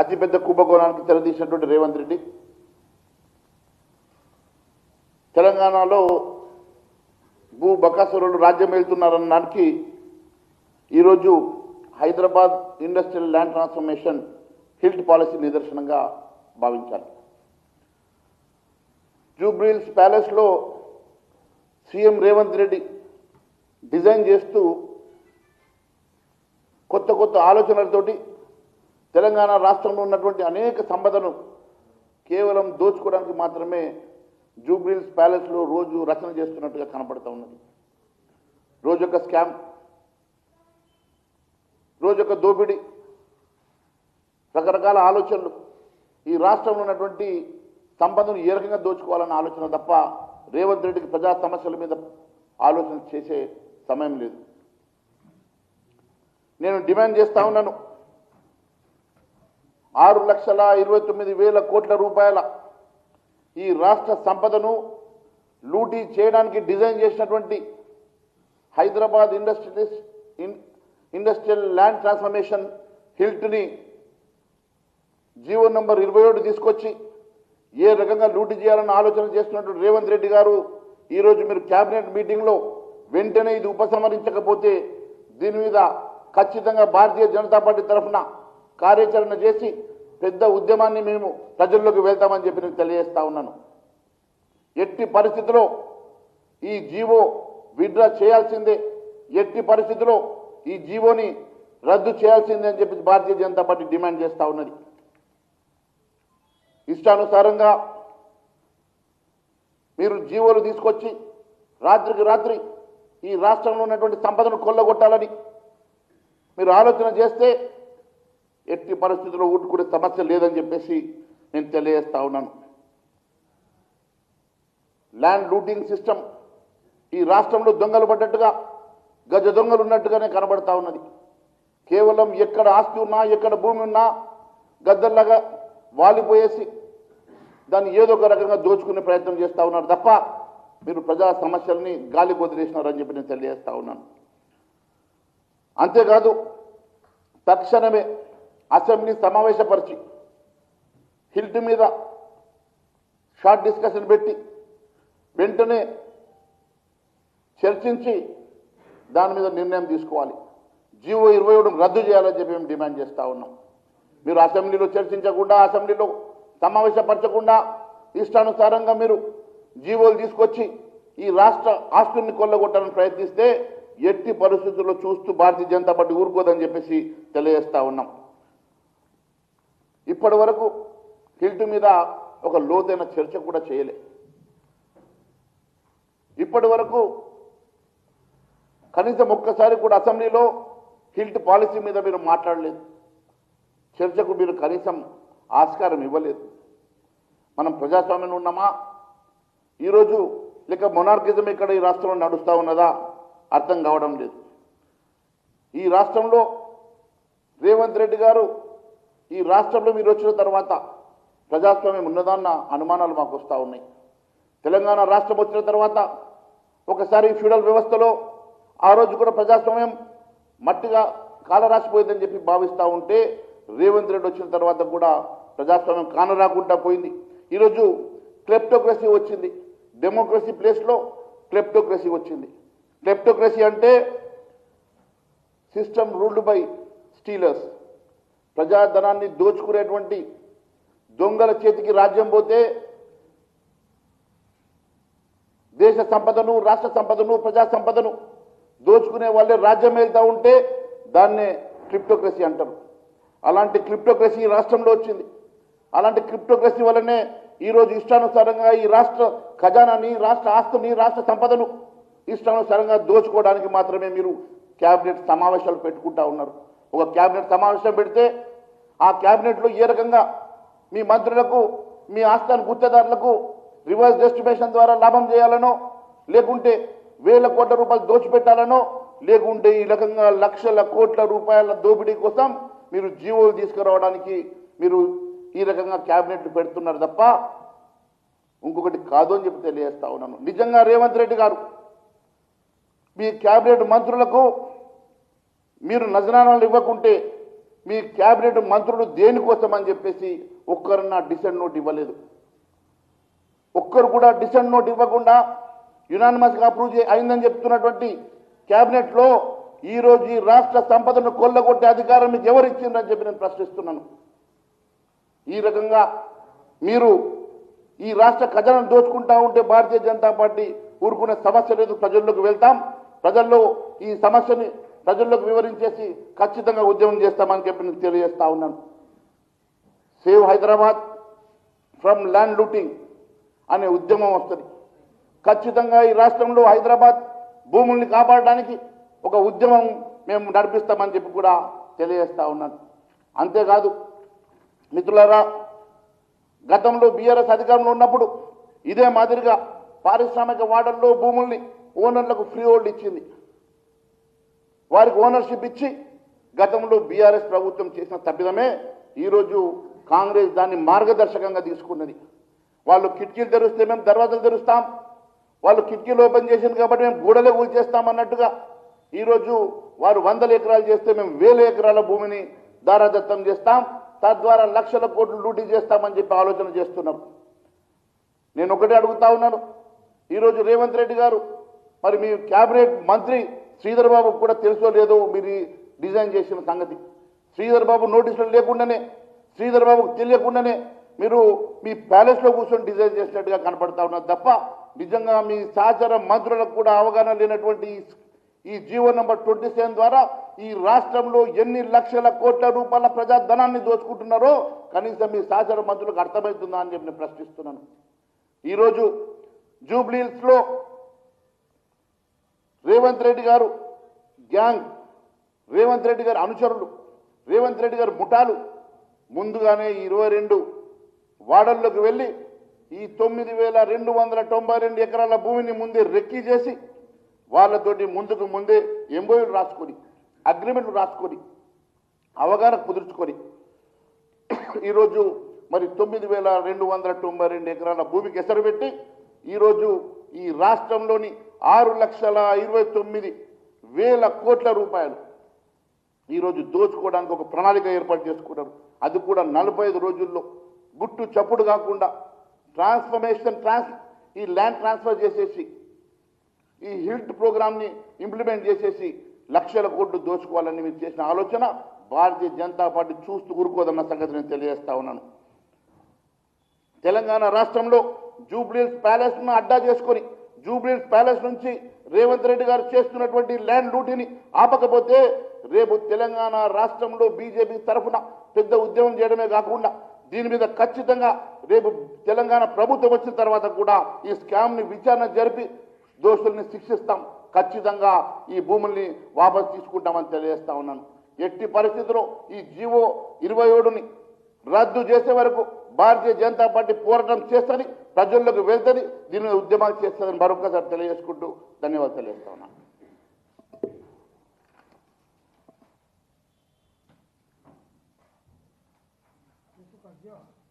అతిపెద్ద కుంభకోణానికి తెరదీసినటువంటి రేవంత్ రెడ్డి. తెలంగాణలో భూ బకాసురులు రాజ్యం వెళ్తున్నారనడానికి ఈరోజు Hyderabad industrial land transformation HILT policy నిదర్శనంగా భావించాలి. జూబ్రీల్స్ ప్యాలెస్లో సీఎం రేవంత్ రెడ్డి డిజైన్ చేస్తూ కొత్త కొత్త ఆలోచనలతోటి తెలంగాణ రాష్ట్రంలో ఉన్నటువంటి అనేక సంపదను కేవలం దోచుకోవడానికి మాత్రమే జూబ్రీల్స్ ప్యాలెస్లో రోజు రచన చేస్తున్నట్టుగా కనపడుతూ ఉన్నది. యొక్క స్కామ్ రోజొక దోపిడీ రకరకాల ఆలోచనలు. ఈ రాష్ట్రంలో ఉన్నటువంటి సంపదను ఏ రకంగా దోచుకోవాలన్న ఆలోచన తప్ప రేవంత్ రెడ్డికి ప్రజా సమస్యల మీద ఆలోచన చేసే సమయం లేదు. నేను డిమాండ్ చేస్తా ఉన్నాను. ఆరు లక్షల ఇరవై తొమ్మిది వేల కోట్ల రూపాయల ఈ రాష్ట్ర సంపదను లూటీ చేయడానికి డిజైన్ చేసినటువంటి Hyderabad industrialist in industrial land transformation హిల్ట్ని GO number ఇరవై ఏడు తీసుకొచ్చి ఏ రకంగా లూటీ చేయాలన్న ఆలోచన చేస్తున్నటువంటి రేవంత్ రెడ్డి గారు ఈరోజు మీరు కేబినెట్ మీటింగ్లో వెంటనే ఇది ఉపసంహరించకపోతే దీని మీద ఖచ్చితంగా భారతీయ జనతా పార్టీ తరఫున కార్యాచరణ చేసి పెద్ద ఉద్యమాన్ని మేము ప్రజల్లోకి వెళ్తామని చెప్పి నేను తెలియజేస్తా ఉన్నాను. ఎట్టి పరిస్థితిలో ఈ జీవో విడ్రా చేయాల్సిందే. ఎట్టి పరిస్థితిలో ఈ జీవోని రద్దు చేయాల్సిందే అని చెప్పి భారతీయ జనతా పార్టీ డిమాండ్ చేస్తూ ఉన్నది. ఇష్టానుసారంగా మీరు జీవోలు తీసుకొచ్చి రాత్రికి రాత్రి ఈ రాష్ట్రంలో ఉన్నటువంటి సంపదను కొల్లగొట్టాలని మీరు ఆలోచన చేస్తే ఎట్టి పరిస్థితుల్లో ఊట్టుకునే సమస్య లేదని చెప్పేసి నేను తెలియజేస్తా ఉన్నాను. ల్యాండ్ లూటింగ్ సిస్టమ్ ఈ రాష్ట్రంలో దొంగలు పడ్డట్టుగా గజ దొంగలు ఉన్నట్టుగానే కనబడతా ఉన్నది. కేవలం ఎక్కడ ఆస్తి ఉన్నా ఎక్కడ భూమి ఉన్నా గద్దల్లాగా వాలిపోయేసి దాన్ని ఏదో ఒక రకంగా దోచుకునే ప్రయత్నం చేస్తా ఉన్నారు తప్ప మీరు ప్రజా సమస్యల్ని గాలి వదిలేసినారని చెప్పి నేను తెలియజేస్తా ఉన్నాను. అంతేకాదు తక్షణమే అసెంబ్లీ సమావేశపరిచి హిల్ట్ మీద షార్ట్ డిస్కషన్ పెట్టి వెంటనే చర్చించి దాని మీద నిర్ణయం తీసుకోవాలి. జీవో ఇరవై ఏడు రద్దు చేయాలని చెప్పి మేము డిమాండ్ చేస్తూ ఉన్నాం. మీరు అసెంబ్లీలో చర్చించకుండా అసెంబ్లీలో సమావేశపరచకుండా ఇష్టానుసారంగా మీరు జీవోలు తీసుకొచ్చి ఈ రాష్ట్ర ఆస్తుల్ని కొల్లగొట్టాలని ప్రయత్నిస్తే ఎట్టి పరిస్థితుల్లో చూస్తూ భారతీయ జనతా పార్టీ ఊరుకోదని చెప్పేసి తెలియజేస్తా ఉన్నాం. ఇప్పటి వరకు హిల్ట్ మీద ఒక లోతైన చర్చ కూడా చేయలే. ఇప్పటి వరకు కనీసం ఒక్కసారి కూడా అసెంబ్లీలో హిల్ట్ పాలసీ మీద మీరు మాట్లాడలేదు. చర్చకు మీరు కనీసం ఆస్కారం ఇవ్వలేదు. మనం ప్రజాస్వామ్యంలో ఉన్నామా? ఈరోజు లేక మొనార్కిజం ఇక్కడ ఈ రాష్ట్రంలో నడుస్తూ ఉన్నదా? అర్థం కావడం లేదు. ఈ రాష్ట్రంలో రేవంత్ రెడ్డి గారు ఈ రాష్ట్రంలో మీరు వచ్చిన తర్వాత ప్రజాస్వామ్యం ఉన్నదన్న అనుమానాలు మాకు వస్తూ ఉన్నాయి. తెలంగాణ రాష్ట్రం వచ్చిన తర్వాత ఒకసారి ఫ్యూడల్ వ్యవస్థలో ఆ రోజు కూడా ప్రజాస్వామ్యం మట్టిగా కాలరాసిపోయిందని చెప్పి భావిస్తూ ఉంటే రేవంత్ రెడ్డి వచ్చిన తర్వాత కూడా ప్రజాస్వామ్యం కానరాకుండా పోయింది. ఈరోజు క్లెప్టోక్రసీ వచ్చింది. డెమోక్రసీ ప్లేస్లో క్లెప్టోక్రసీ వచ్చింది. క్లెప్టోక్రసీ అంటే సిస్టమ్ రూల్డ్ బై స్టీలర్స్. ప్రజాధనాన్ని దోచుకునేటువంటి దొంగల చేతికి రాజ్యం పోతే దేశ సంపదను రాష్ట్ర సంపదను ప్రజా సంపదను దోచుకునే వాళ్ళే రాజ్యం వెళ్తూ ఉంటే దాన్నే క్రిప్టోక్రసీ అంటారు. అలాంటి క్రిప్టోక్రసీ ఈ రాష్ట్రంలో వచ్చింది. అలాంటి క్రిప్టోక్రసీ వల్లనే ఈరోజు ఇష్టానుసారంగా ఈ రాష్ట్ర ఖజానాని రాష్ట్ర ఆస్తుని రాష్ట్ర సంపదను ఇష్టానుసారంగా దోచుకోవడానికి మాత్రమే మీరు క్యాబినెట్ సమావేశాలు పెట్టుకుంటా ఉన్నారు. ఒక క్యాబినెట్ సమావేశం పెడితే ఆ క్యాబినెట్లో ఏ రకంగా మీ మంత్రులకు మీ ఆస్థాన గుత్తేదారులకు రివర్స్ డెస్టినేషన్ ద్వారా లాభం చేయాలనో లేకుంటే వేల కోట్ల రూపాయలు దోచిపెట్టాలనో లేకుంటే ఈ రకంగా లక్షల కోట్ల రూపాయల దోపిడీ కోసం మీరు జీవోలు తీసుకురావడానికి మీరు ఈ రకంగా క్యాబినెట్లు పెడుతున్నారు తప్ప ఇంకొకటి కాదు అని చెప్పి తెలియజేస్తా ఉన్నాను. నిజంగా రేవంత్ రెడ్డి గారు మీ క్యాబినెట్ మంత్రులకు మీరు నజనానాలు ఇవ్వకుంటే మీ క్యాబినెట్ మంత్రులు దేనికోసం అని చెప్పేసి ఒక్కరన్నా డిసెంట్ నోట్ ఇవ్వలేదు. ఒక్కరు కూడా డిసెంట్ నోట్ ఇవ్వకుండా యునానిమస్గా అప్రూవ్ అయిందని చెప్తున్నటువంటి క్యాబినెట్లో ఈరోజు ఈ రాష్ట్ర సంపదను కొల్లగొట్టే అధికారం మీకు ఎవరు ఇచ్చిందని చెప్పి నేను ప్రశ్నిస్తున్నాను. ఈ రకంగా మీరు ఈ రాష్ట్ర ఖజానాను దోచుకుంటా ఉంటే భారతీయ జనతా పార్టీ ఊరుకునే సమస్య లేదు ప్రజల్లోకి వెళ్తాం. ప్రజల్లో ఈ సమస్యని ప్రజల్లోకి వివరించేసి ఖచ్చితంగా ఉద్యమం చేస్తామని చెప్పి నేను తెలియజేస్తా ఉన్నాను. Save Hyderabad from land looting అనే ఉద్యమం వస్తుంది. ఖచ్చితంగా ఈ రాష్ట్రంలో హైదరాబాద్ భూముల్ని కాపాడడానికి ఒక ఉద్యమం మేము నడిపిస్తామని చెప్పి కూడా తెలియజేస్తా ఉన్నాను. అంతేకాదు మిత్రులరా గతంలో బీఆర్ఎస్ అధికారంలో ఉన్నప్పుడు ఇదే మాదిరిగా పారిశ్రామిక వాడల్లో భూముల్ని ఓనర్లకు ఫ్రీ హోల్డ్ ఇచ్చింది. వారికి ఓనర్షిప్ ఇచ్చి గతంలో బీఆర్ఎస్ ప్రభుత్వం చేసిన తప్పిదమే ఈరోజు కాంగ్రెస్ దాన్ని మార్గదర్శకంగా తీసుకున్నది. వాళ్ళు కిటికీలు తెరిస్తే మేము దర్వాజాలు తెరుస్తాం. వాళ్ళు కిటికీలు ఓపెన్ చేసింది కాబట్టి మేము గూడలే కూల్చేస్తాం అన్నట్టుగా ఈరోజు వారు వందల ఎకరాలు చేస్తే మేము వేల ఎకరాల భూమిని దారాదత్తం చేస్తాం. తద్వారా లక్షల కోట్లు లూటీ చేస్తామని చెప్పి ఆలోచన చేస్తున్నాం నేను ఒకటే అడుగుతా ఉన్నాను. ఈరోజు రేవంత్ రెడ్డి గారు మరి మీ క్యాబినెట్ మంత్రి శ్రీధర్బాబుకు కూడా తెలుసో లేదో మీరు డిజైన్ చేసిన సంగతి. శ్రీధర్ బాబు నోటీసులు లేకుండానే శ్రీధర్ బాబుకు తెలియకుండానే మీరు మీ ప్యాలెస్లో కూర్చొని డిజైన్ చేసినట్టుగా కనపడతా ఉన్నారు తప్ప నిజంగా మీ సహచర మంత్రులకు కూడా అవగాహన లేనటువంటి ఈ- జీవో నెంబర్ ట్వంటీ సెవెన్ ద్వారా ఈ రాష్ట్రంలో ఎన్ని లక్షల కోట్ల రూపాయల ప్రజాధనాన్ని దోచుకుంటున్నారో కనీసం మీ సహచర మంత్రులకు అర్థమవుతుందా అని చెప్పి నేను ప్రశ్నిస్తున్నాను. ఈరోజు జూబ్లీహిల్స్లో రేవంత్ రెడ్డి గారు గ్యాంగ్ రేవంత్ రెడ్డి గారు అనుచరులు రేవంత్ రెడ్డి గారు ముఠాలు. ముందుగానే ఇరవై రెండు వాడల్లోకి వెళ్ళి ఈ తొమ్మిది వేల రెండు వందల తొంభై రెండు ఎకరాల భూమిని ముందే రెక్కీ చేసి వాళ్ళతోటి ముందుకు ముందే ఎంబోయిలు రాసుకొని అగ్రిమెంట్లు రాసుకొని అవగాహన కుదుర్చుకొని ఈరోజు మరి తొమ్మిది వేల రెండు వందల తొంభై రెండు ఎకరాల భూమికి ఎసరు పెట్టి ఈరోజు ఈ రాష్ట్రంలోని ఆరు లక్షల ఇరవై తొమ్మిది వేల కోట్ల రూపాయలు ఈరోజు దోచుకోవడానికి ఒక ప్రణాళిక ఏర్పాటు చేసుకున్నారు. అది కూడా నలభై ఐదు రోజుల్లో గుట్టు చప్పుడు కాకుండా ట్రాన్స్ఫర్మేషన్ ట్రాన్స్ ఈ ల్యాండ్ ట్రాన్స్ఫర్ చేసేసి ఈ హిల్ట్ ప్రోగ్రామ్ని ఇంప్లిమెంట్ చేసేసి లక్షల కోట్లు దోచుకోవాలని మీరు చేసిన ఆలోచన భారతీయ జనతా పార్టీ చూస్తూ ఊరుకోదన్న సంగతి నేను తెలియజేస్తా ఉన్నాను. తెలంగాణ రాష్ట్రంలో జూబ్లీస్ ప్యాలెస్ను అడ్డా చేసుకొని జూబ్లీస్ ప్యాలెస్ నుంచి రేవంత్ రెడ్డి గారు చేస్తున్నటువంటి ల్యాండ్ లూటీని ఆపకపోతే రేపు తెలంగాణ రాష్ట్రంలో బీజేపీ తరఫున పెద్ద ఉద్యమం చేయడమే కాకుండా దీని మీద ఖచ్చితంగా రేపు తెలంగాణ ప్రభుత్వం వచ్చిన తర్వాత కూడా ఈ స్కామ్ని విచారణ జరిపి దోషుల్ని శిక్షిస్తాం. ఖచ్చితంగా ఈ భూముల్ని వాపసు తీసుకుంటామని తెలియజేస్తా ఉన్నాను. ఎట్టి పరిస్థితుల్లో ఈ జీవో ఇరవై ఏడుని రద్దు చేసే వరకు భారతీయ జనతా పార్టీ పోరాటం చేస్తుంది ప్రజల్లోకి వెళ్తుంది దీని మీద ఉద్యమాలు చేస్తుందని మరొకసారి తెలియజేసుకుంటూ ధన్యవాదాలు తెలియజేస్తా ఉన్నా Yeah.